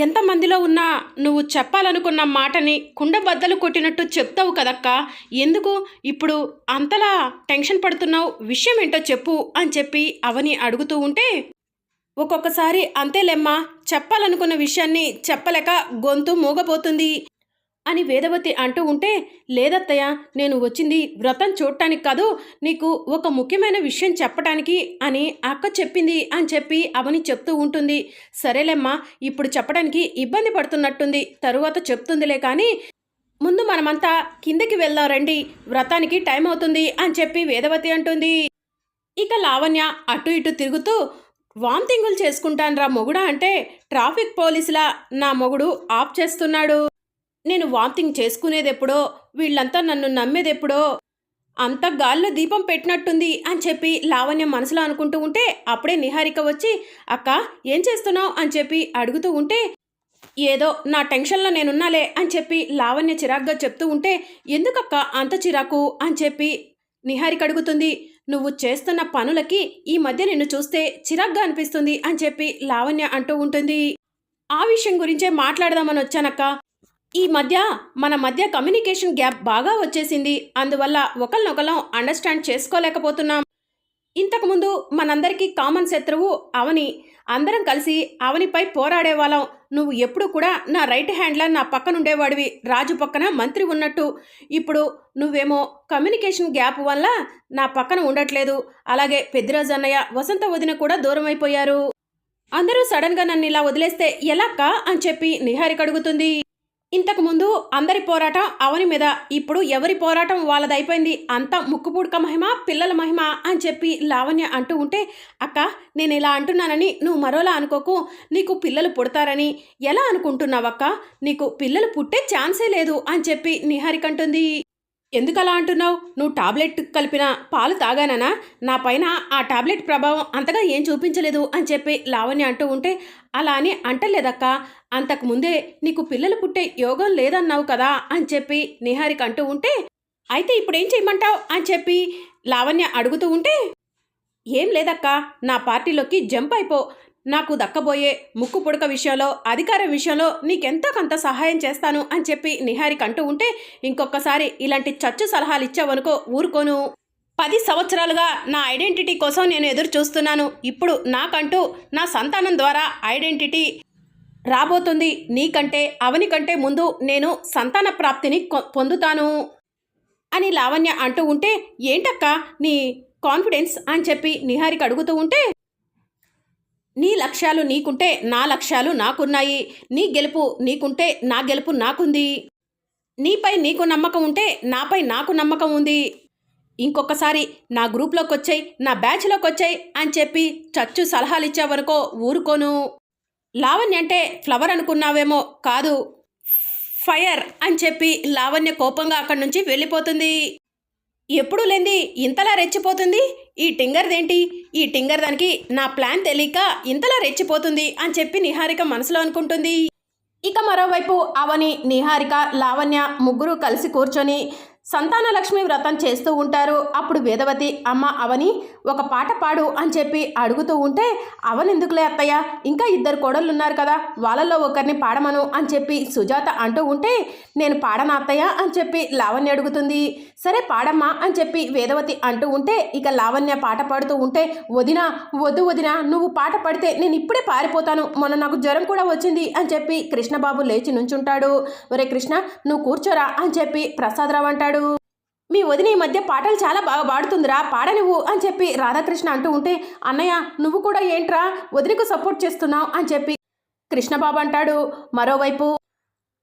ఎంతమందిలో ఉన్నా నువ్వు చెప్పాలనుకున్న మాటని కుండ బద్దలు కొట్టినట్టు చెప్తావు కదక్కా? ఎందుకు? ఇప్పుడు అంతలా టెన్షన్ పడుతున్నావు విషయం ఏంటో చెప్పు అని చెప్పి అవని అడుగుతూ ఉంటే ఒక్కొక్కసారి అంతేలేమ్మా చెప్పాలనుకున్న విషయాన్ని చెప్పలేక గొంతు మూగపోతుంది. అని వేదవతి అంటూ ఉంటే లేదత్తయ్య నేను వచ్చింది వ్రతం చూడటానికి కాదు నీకు ఒక ముఖ్యమైన విషయం చెప్పడానికి అని అక్క చెప్పింది అని చెప్పి అవని చెప్తూ ఉంటుంది. సరేలేమ్మా ఇప్పుడు చెప్పడానికి ఇబ్బంది పడుతున్నట్టుంది. తరువాత చెప్తుందిలే కానీ ముందు మనమంతా కిందకి వెళ్దాం రండి. వ్రతానికి టైం అవుతుంది అని చెప్పి వేదవతి అంటుంది. ఇక లావణ్య అటు ఇటు తిరుగుతూ వాంతింగులు చేసుకుంటాన్రా మొగుడా అంటే ట్రాఫిక్ పోలీసులా నా మొగుడు ఆఫ్ చేస్తున్నాడు. నేను వాంతింగ్ చేసుకునేదెప్పుడో వీళ్ళంతా నన్ను నమ్మేదెప్పుడో అంత గాల్లో దీపం పెట్టినట్టుంది అని చెప్పి లావణ్య మనసులో అనుకుంటూ ఉంటే అప్పుడే నిహారిక వచ్చి అక్క ఏం చేస్తున్నావు? అని చెప్పి అడుగుతూ ఉంటే ఏదో నా టెన్షన్లో నేనున్నాలే అని చెప్పి లావణ్య చిరాగ్గా చెప్తూ ఉంటే ఎందుకక్క అంత చిరాకు? అని చెప్పి నిహారిక అడుగుతుంది నువ్వు చేస్తున్న పనులకి ఈ మధ్య నిన్ను చూస్తే చిరాగ్గా అనిపిస్తుంది అని చెప్పి లావణ్య అంటూ ఉంటుంది. ఆ విషయం గురించే మాట్లాడదామని వచ్చానక్క. ఈ మధ్య మన మధ్య కమ్యూనికేషన్ గ్యాప్ బాగా వచ్చేసింది. అందువల్ల ఒకరినొకరం అండర్స్టాండ్ చేసుకోలేకపోతున్నాం. ఇంతకుముందు మనందరికీ కామన్ శత్రువు అవని అందరం కలిసి అవనిపై పోరాడే వాళ్ళం నువ్వు ఎప్పుడు కూడా నా రైట్ హ్యాండ్లా నా పక్కన ఉండేవాడివి. రాజు పక్కన మంత్రి ఉన్నట్టు. ఇప్పుడు నువ్వేమో కమ్యూనికేషన్ గ్యాప్ వల్ల నా పక్కన ఉండట్లేదు. అలాగే పెద్దిరాజు అన్నయ్య వసంత వదిన కూడా దూరం అయిపోయారు. అందరూ సడన్గా నన్ను ఇలా వదిలేస్తే ఎలాక్క అని చెప్పి నిహారిక అడుగుతుంది. ఇంతకు ముందు అందరి పోరాటం అవని మీద ఇప్పుడు ఎవరి పోరాటం వాళ్ళదైపోయింది? అంతా ముక్కుపుడక మహిమ పిల్లల మహిమ అని చెప్పి లావణ్య అంటూ ఉంటే అక్క నేను ఇలా అంటున్నానని నువ్వు మరోలా అనుకోకు. నీకు పిల్లలు పుడతారని. ఎలా అనుకుంటున్నావక్క? నీకు పిల్లలు పుట్టే ఛాన్సే లేదు అని చెప్పి నిహారికంటుంది ఎందుకు అలా అంటున్నావు? నువ్వు టాబ్లెట్ కలిపిన పాలు తాగానా నా పైన ఆ టాబ్లెట్ ప్రభావం అంతగా ఏం చూపించలేదు అని చెప్పి లావణ్య అంటూ ఉంటే అలా అని అంటలేదక్క. అంతకు ముందే నీకు పిల్లలు పుట్టే యోగం లేదన్నావు కదా అని చెప్పి నిహారిక అంటూ ఉంటే అయితే ఇప్పుడేం చేయమంటావు? అని చెప్పి లావణ్య అడుగుతూ ఉంటే ఏం లేదక్క. నా పార్టీలోకి జంప్ అయిపో. నాకు దక్కబోయే ముక్కు పుడక విషయంలో అధికారం విషయంలో నీకెంతో కొంత సహాయం చేస్తాను అని చెప్పి నిహారిక అంటూ ఉంటే ఇంకొకసారి ఇలాంటి చచ్చు సలహాలు ఇచ్చావనుకో ఊరుకోను. పది సంవత్సరాలుగా నా ఐడెంటిటీ కోసం నేను ఎదురు చూస్తున్నాను ఇప్పుడు నాకంటూ నా సంతానం ద్వారా ఐడెంటిటీ రాబోతుంది. నీకంటే అవని కంటే ముందు నేను సంతాన ప్రాప్తిని కొ- పొందుతాను. అని లావణ్య అంటూ ఉంటే ఏంటక్క నీ కాన్ఫిడెన్స్? అని చెప్పి నిహారిక అడుగుతూ ఉంటే నీ లక్ష్యాలు నీకుంటే నా లక్ష్యాలు నాకున్నాయి. నీ గెలుపు నీకుంటే నా గెలుపు నాకుంది. నీపై నీకు నమ్మకం ఉంటే నాపై నాకు నమ్మకం ఉంది. ఇంకొకసారి నా గ్రూప్లోకి వచ్చాయి నా బ్యాచ్లోకి వచ్చాయి అని చెప్పి చచ్చు సలహాలు ఇచ్చేవరకో ఊరుకోను. లావణ్య అంటే ఫ్లవర్ అనుకున్నావేమో కాదు ఫైర్ అని చెప్పి లావణ్య కోపంగా అక్కడి నుంచి వెళ్ళిపోతుంది. ఎప్పుడు లేంది ఇంతలా రెచ్చిపోతుంది? ఈ టింగర్దేంటి ఈ టింగర్ దానికి నా ప్లాన్ తెలియక ఇంతలా రెచ్చిపోతుంది అని చెప్పి నిహారిక మనసులో అనుకుంటుంది. ఇక మరోవైపు అవని నిహారిక లావణ్య ముగ్గురు కలిసి కూర్చొని సంతాన లక్ష్మి వ్రతం చేస్తూ ఉంటారు. అప్పుడు వేదవతి అమ్మ అవని ఒక పాట పాడు అని చెప్పి అడుగుతూ ఉంటే అవనెందుకులే అత్తయ్య? ఇంకా ఇద్దరు కోడళ్ళు ఉన్నారు కదా వాళ్ళల్లో ఒకరిని పాడమను అని చెప్పి సుజాత అంటూ ఉంటే నేను పాడనా అత్తయ్య? అని చెప్పి లావణ్య అడుగుతుంది. సరే పాడమ్మా అని చెప్పి వేదవతి అంటూ ఉంటే ఇక లావణ్య పాట పాడుతూ ఉంటే వదినా వద్దు వదినా నువ్వు పాట పాడితే నేను ఇప్పుడే పారిపోతాను. మొన్న నాకు జ్వరం కూడా వచ్చింది అని చెప్పి కృష్ణబాబు లేచి నుంచుంటాడు. ఒరే కృష్ణ నువ్వు కూర్చోరా అని చెప్పి ప్రసాదరావు అంటాడు. మీ వదిన ఈ మధ్య పాటలు చాలా బాగా పాడుతుందిరా పాడనివ్వు అని చెప్పి రాధాకృష్ణ అంటూ ఉంటే అన్నయ్య నువ్వు కూడా ఏంట్రా వదినకు సపోర్ట్ చేస్తున్నావు? అని చెప్పి కృష్ణబాబు అంటాడు. మరోవైపు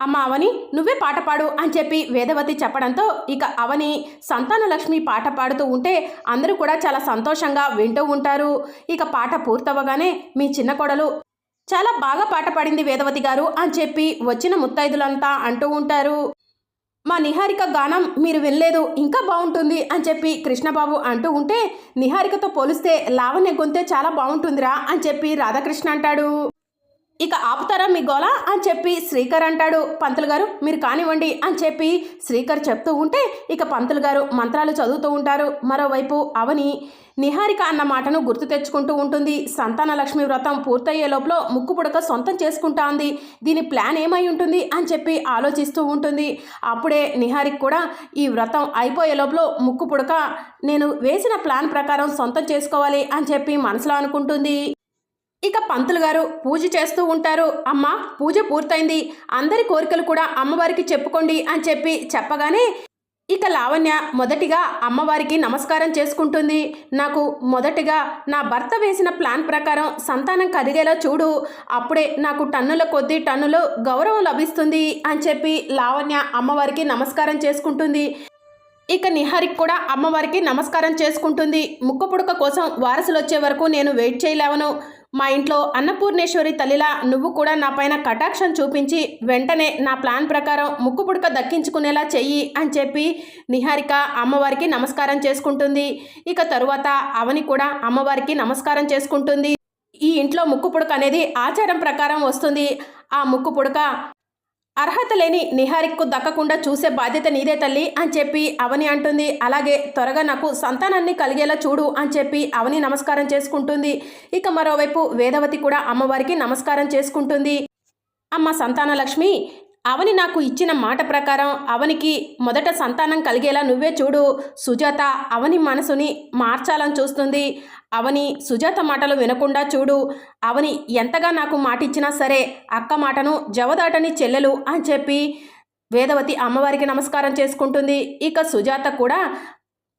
అమ్మ అవని నువ్వే పాట పాడు అని చెప్పి వేదవతి చెప్పడంతో ఇక అవని సంతాన లక్ష్మి పాట పాడుతూ ఉంటే అందరూ కూడా చాలా సంతోషంగా వింటూ ఉంటారు. ఇక పాట పూర్తవగానే మీ చిన్న కొడలు చాలా బాగా పాట పాడింది వేదవతి గారు అని చెప్పి వచ్చిన ముత్తైదులంతా అంటూ ఉంటారు. మా నిహారిక గానం మీరు వినలేదు ఇంకా బాగుంటుంది అని చెప్పి కృష్ణబాబు అంటూ ఉంటే నిహారికతో పోలిస్తే లావణ్య గొంతే చాలా బాగుంటుందిరా అని చెప్పి రాధాకృష్ణ అంటాడు. ఇక ఆపుతారా మీ గోల అని చెప్పి శ్రీకర్ అంటాడు. పంతులు గారు మీరు కానివ్వండి అని చెప్పి శ్రీకర్ చెప్తూ ఉంటే ఇక పంతులు గారు మంత్రాలు చదువుతూ ఉంటారు. మరోవైపు అవని నిహారిక అన్న మాటను గుర్తు తెచ్చుకుంటూ ఉంటుంది. సంతాన లక్ష్మి వ్రతం పూర్తయ్యే లోపల ముక్కు పుడక సొంతం చేసుకుంటా ఉంది. దీని ప్లాన్ ఏమై ఉంటుంది అని చెప్పి ఆలోచిస్తూ ఉంటుంది. అప్పుడే నిహారిక కూడా ఈ వ్రతం అయిపోయే లోపల ముక్కు పుడక నేను వేసిన ప్లాన్ ప్రకారం సొంతం చేసుకోవాలి అని చెప్పి మనసులో అనుకుంటుంది. ఇక పంతులు గారు పూజ చేస్తూ ఉంటారు. అమ్మ పూజ పూర్తయింది. అందరి కోరికలు కూడా అమ్మవారికి చెప్పుకోండి అని చెప్పి చెప్పగానే ఇక లావణ్య మొదటిగా అమ్మవారికి నమస్కారం చేసుకుంటుంది. నాకు మొదటిగా నా భర్త వేసిన ప్లాన్ ప్రకారం సంతానం కదిగేలా చూడు. అప్పుడే నాకు టన్నుల కొద్ది టన్నులు గౌరవం లభిస్తుంది అని చెప్పి లావణ్య అమ్మవారికి నమస్కారం చేసుకుంటుంది. ఇక నిహారిక్ కూడా అమ్మవారికి నమస్కారం చేసుకుంటుంది. ముక్కు పుడక కోసం వారసులు వచ్చే వరకు నేను వెయిట్ చేయలేవను. మా ఇంట్లో అన్నపూర్ణేశ్వరి తల్లిలా నువ్వు కూడా నా పైన కటాక్షం చూపించి వెంటనే నా ప్లాన్ ప్రకారం ముక్కు పుడక దక్కించుకునేలా చెయ్యి అని చెప్పి నిహారిక అమ్మవారికి నమస్కారం చేసుకుంటుంది. ఇక తరువాత అవని కూడా అమ్మవారికి నమస్కారం చేసుకుంటుంది. ఈ ఇంట్లో ముక్కు పుడక అనేది ఆచారం ప్రకారం వస్తుంది. ఆ ముక్కు పుడక అర్హత లేని నిహారిక్కు దక్కకుండా చూసే బాధ్యత నీదే తల్లి అని చెప్పి అవని అంటుంది. అలాగే త్వరగా నాకు సంతానాన్ని కలిగేలా చూడు అని చెప్పి అవని నమస్కారం చేసుకుంటుంది. ఇక మరోవైపు వేదవతి కూడా అమ్మవారికి నమస్కారం చేసుకుంటుంది. అమ్మ సంతానలక్ష్మి అవని నాకు ఇచ్చిన మాట ప్రకారం అవనికి మొదట సంతానం కలిగేలా నువ్వే చూడు. సుజాత అవని మనసుని మార్చాలని చూస్తుంది. అవని సుజాత మాటలు వినకుండా చూడు. అవని ఎంతగా నాకు మాట ఇచ్చినా సరే అక్క మాటను జవదాటని చెల్లెలు అని చెప్పి వేదవతి అమ్మవారికి నమస్కారం చేసుకుంటుంది. ఇక సుజాత కూడా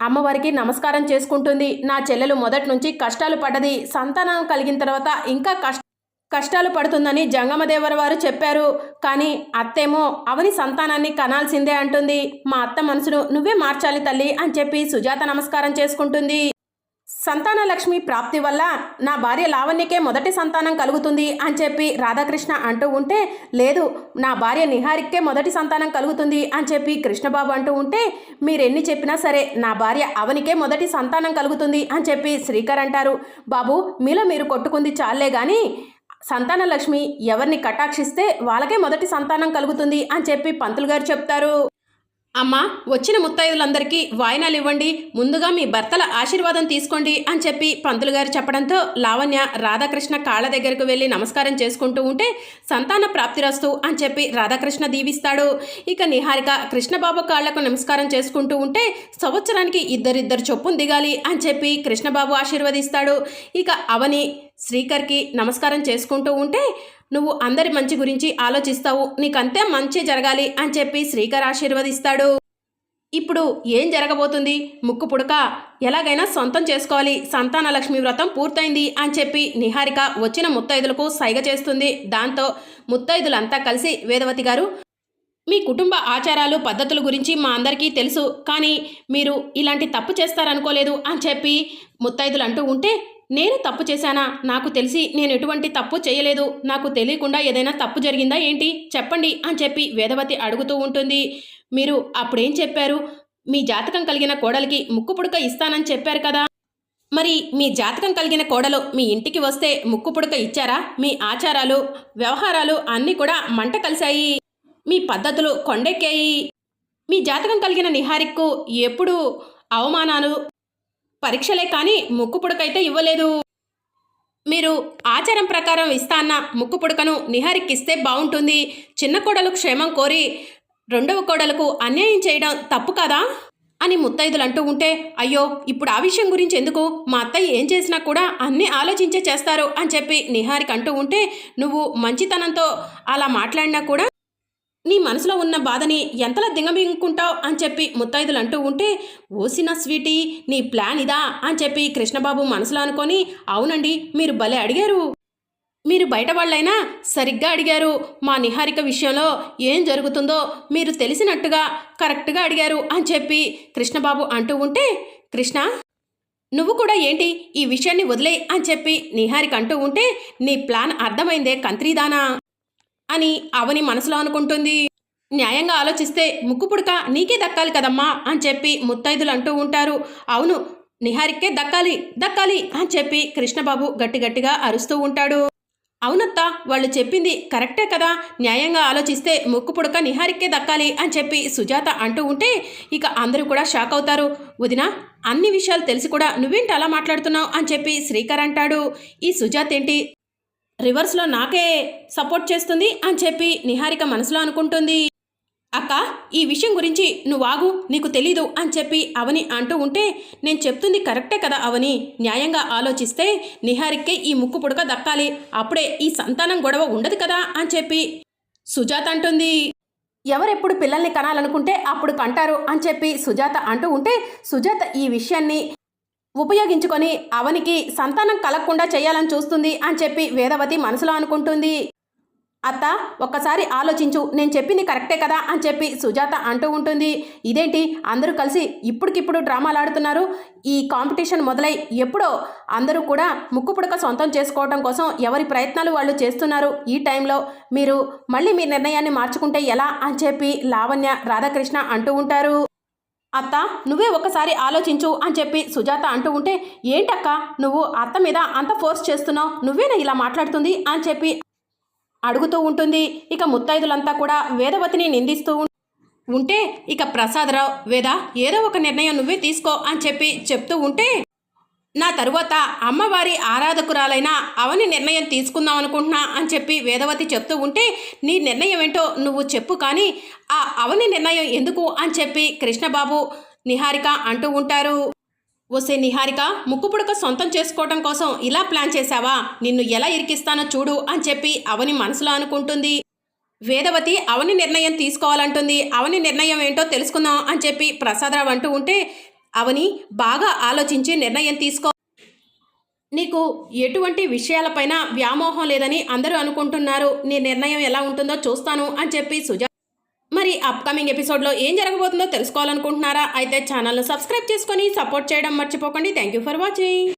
అమ్మవారికి నమస్కారం చేసుకుంటుంది. నా చెల్లెలు మొదటి నుంచి కష్టాలు పడ్డది. సంతానం కలిగిన తర్వాత ఇంకా కష్ట కష్టాలు పడుతుందని జంగమదేవర వారు చెప్పారు. కానీ అత్తేమో అవని సంతానాన్ని కనాల్సిందే అంటుంది. మా అత్త మనసును నువ్వే మార్చాలి తల్లి అని చెప్పి సుజాత నమస్కారం చేసుకుంటుంది. సంతాన లక్ష్మి ప్రాప్తి వల్ల నా భార్య లావణ్యకే మొదటి సంతానం కలుగుతుంది అని చెప్పి రాధాకృష్ణ అంటూ ఉంటే లేదు నా భార్య నిహారిక్కే మొదటి సంతానం కలుగుతుంది అని చెప్పి కృష్ణబాబు అంటూ ఉంటే మీరెన్ని చెప్పినా సరే నా భార్య అవనికే మొదటి సంతానం కలుగుతుంది అని చెప్పి శ్రీకర్ అంటారు. బాబు మీలో మీరు కొట్టుకుంది చాలే కానీ సంతాన లక్ష్మి ఎవరిని కటాక్షిస్తే వాళ్ళకే మొదటి సంతానం కలుగుతుంది అని చెప్పి పంతులు గారు చెప్తారు. అమ్మ వచ్చిన ముత్తైదులందరికీ వాయినాలు ఇవ్వండి ముందుగా మీ భర్తల ఆశీర్వాదం తీసుకోండి అని చెప్పి పంతులు గారు చెప్పడంతో లావణ్య రాధాకృష్ణ కాళ్ళ దగ్గరకు వెళ్ళి నమస్కారం చేసుకుంటూ ఉంటే సంతాన ప్రాప్తిరస్తు అని చెప్పి రాధాకృష్ణ దీవిస్తాడు. ఇక నిహారిక కృష్ణబాబు కాళ్ళకు నమస్కారం చేసుకుంటూ ఉంటే సంవత్సరానికి ఇద్దరిద్దరు చొప్పున దిగాలి అని చెప్పి కృష్ణబాబు ఆశీర్వదిస్తాడు. ఇక అవని శ్రీకర్కి నమస్కారం చేసుకుంటూ ఉంటే నువ్వు అందరి మంచి గురించి ఆలోచిస్తావు నీకంతే మంచి జరగాలి అని చెప్పి శ్రీకర్ ఆశీర్వదిస్తాడు. ఇప్పుడు ఏం జరగబోతుంది? ముక్కు పుడక ఎలాగైనా సొంతం చేసుకోవాలి సంతాన లక్ష్మి వ్రతం పూర్తయింది అని చెప్పి నిహారిక వచ్చిన ముత్తైదులకు సైగ చేస్తుంది. దాంతో ముత్తైదులంతా కలిసి వేదవతి గారు మీ కుటుంబ ఆచారాలు పద్ధతుల గురించి మా అందరికీ తెలుసు కానీ మీరు ఇలాంటి తప్పు చేస్తారనుకోలేదు అని చెప్పి ముత్తైదులు అంటూ ఉంటే నేను తప్పు చేశానా? నాకు తెలిసి నేను ఎటువంటి తప్పు చేయలేదు. నాకు తెలియకుండా ఏదైనా తప్పు జరిగిందా ఏంటి? చెప్పండి అని చెప్పి వేదవతి అడుగుతూ ఉంటుంది. మీరు అప్పుడేం చెప్పారు? మీ జాతకం కలిగిన కోడలికి ముక్కు పుడక ఇస్తానని చెప్పారు కదా. మరి మీ జాతకం కలిగిన కోడలు మీ ఇంటికి వస్తే ముక్కు పుడక ఇచ్చారా? మీ ఆచారాలు వ్యవహారాలు అన్నీ కూడా మంట కలిశాయి. మీ పద్ధతులు కొండెక్కాయి. మీ జాతకం కలిగిన నిహారిక్కు ఎప్పుడు అవమానాలు పరీక్షలే కానీ ముక్కు పుడకైతే ఇవ్వలేదు. మీరు ఆచారం ప్రకారం ఇస్తా అన్న ముక్కు పుడకను నిహారిక్కిస్తే బాగుంటుంది చిన్న కోడలు క్షేమం కోరి రెండవ కోడలకు అన్యాయం చేయడం తప్పు కదా? అని ముత్తైదులు అంటూ ఉంటే అయ్యో ఇప్పుడు ఆ విషయం గురించి ఎందుకు? మా అత్తయ్య ఏం చేసినా కూడా అన్నీ ఆలోచించే చేస్తారు అని చెప్పి నిహారిక అంటూ ఉంటే నువ్వు మంచితనంతో అలా మాట్లాడినా కూడా నీ మనసులో ఉన్న బాధని ఎంతలా దిగమింగుకుంటావు అని చెప్పి ముత్తైదులు అంటూ ఉంటే ఓసిన స్వీటీ నీ ప్లాన్ ఇదా? అని చెప్పి కృష్ణబాబు మనసులో అనుకొని అవునండి మీరు భలే అడిగారు. మీరు బయట వాళ్ళైనా సరిగ్గా అడిగారు. మా నిహారిక విషయంలో ఏం జరుగుతుందో మీరు తెలిసినట్టుగా కరెక్ట్గా అడిగారు. అని చెప్పి కృష్ణబాబు అంటూ ఉంటే కృష్ణ నువ్వు కూడా ఏంటి ఈ విషయాన్ని వదిలే అని చెప్పి నిహారిక అంటూ ఉంటే నీ ప్లాన్ అర్థమైందే కంత్రీదానా? అని అవని మనసులో అనుకుంటుంది. న్యాయంగా ఆలోచిస్తే ముక్కు పుడక నీకే దక్కాలి కదమ్మా అని చెప్పి ముత్తైదులు అంటూ ఉంటారు. అవును నిహారిక్కే దక్కాలి దక్కాలి అని చెప్పి కృష్ణబాబు గట్టి గట్టిగా అరుస్తూ ఉంటాడు. అవునత్తా వాళ్ళు చెప్పింది కరెక్టే కదా. న్యాయంగా ఆలోచిస్తే ముక్కు పుడక నిహారికే దక్కాలి అని చెప్పి సుజాత అంటూ ఉంటే ఇక అందరూ కూడా షాక్ అవుతారు. వదిన అన్ని విషయాలు తెలిసి కూడా నువ్వేంటి అలా మాట్లాడుతున్నావు అని చెప్పి శ్రీకర్ అంటాడు. ఈ సుజాత ఏంటి రివర్స్లో నాకే సపోర్ట్ చేస్తుంది అని చెప్పి నిహారిక మనసులో అనుకుంటుంది. అక్క ఈ విషయం గురించి నువ్వు ఆగు నీకు తెలీదు అని చెప్పి అవని అంటూ ఉంటే నేను చెప్తుంది కరెక్టే కదా అవని. న్యాయంగా ఆలోచిస్తే నిహారికే ఈ ముక్కు పుడక దక్కాలి. అప్పుడే ఈ సంతానం గొడవ ఉండదు కదా అని చెప్పి సుజాత అంటుంది. ఎవరెప్పుడు పిల్లల్ని కనాలనుకుంటే అప్పుడు కంటారు అని చెప్పి సుజాత అంటూ ఉంటే సుజాత ఈ విషయాన్ని ఉపయోగించుకొని అవనికి సంతానం కలగకుండా చేయాలని చూస్తుంది అని చెప్పి వేదవతి మనసులో అనుకుంటుంది. అత్త ఒక్కసారి ఆలోచించు నేను చెప్పింది కరెక్టే కదా అని చెప్పి సుజాత అంటూ ఉంటుంది. ఇదేంటి? అందరూ కలిసి ఇప్పటికిప్పుడు డ్రామాలు ఆడుతున్నారు. ఈ కాంపిటీషన్ మొదలై ఎప్పుడో అందరూ కూడా ముక్కు పుడక సొంతం చేసుకోవడం కోసం ఎవరి ప్రయత్నాలు వాళ్ళు చేస్తున్నారు ఈ టైంలో? మీరు మళ్ళీ మీ నిర్ణయాన్ని మార్చుకుంటే ఎలా అని చెప్పి లావణ్య రాధాకృష్ణ అంటూ ఉంటారు. అత్త నువ్వే ఒకసారి ఆలోచించు అని చెప్పి సుజాత అంటూ ఉంటే ఏంటక్క నువ్వు అత్త మీద అంత ఫోర్స్ చేస్తున్నావు? నువ్వేనా ఇలా మాట్లాడుతుంది? అని చెప్పి అడుగుతూ ఉంటుంది. ఇక ముత్తైదులంతా కూడా వేదవతిని నిందిస్తూ ఉంటే ఇక ప్రసాదరావు వేద ఏదో ఒక నిర్ణయం నువ్వే తీసుకో అని చెప్పి చెప్తూ ఉంటే నా తరువాత అమ్మవారి ఆరాధకురాలైన అవని నిర్ణయం తీసుకుందాం అనుకుంటున్నా అని చెప్పి వేదవతి చెప్తూ ఉంటే నీ నిర్ణయం ఏంటో నువ్వు చెప్పు కానీ ఆ అవని నిర్ణయం ఎందుకు అని చెప్పి కృష్ణబాబు నిహారిక అంటూ ఉంటారు. ఓసే నిహారిక ముక్కుపుడక సొంతం చేసుకోవడం కోసం ఇలా ప్లాన్ చేశావా? నిన్ను ఎలా ఇరికిస్తానో చూడు అని చెప్పి అవని మనసులో అనుకుంటుంది. వేదవతి అవని నిర్ణయం తీసుకోవాలంటుంది. అవని నిర్ణయం ఏంటో తెలుసుకుందాం అని చెప్పి ప్రసాదరావు అంటూ ఉంటే అవని బాగా ఆలోచించి నిర్ణయం తీసుకో. నీకు ఎటువంటి విషయాలపైన వ్యామోహం లేదని అందరూ అనుకుంటున్నారు. నీ నిర్ణయం ఎలా ఉంటుందో చూస్తాను అని చెప్పి సుజా మరి అప్కమింగ్ ఎపిసోడ్లో ఏం జరగబోతుందో తెలుసుకోవాలనుకుంటున్నారా? అయితే ఛానల్ను సబ్స్క్రైబ్ చేసుకొని సపోర్ట్ చేయడం మర్చిపోకండి. Thank you for watching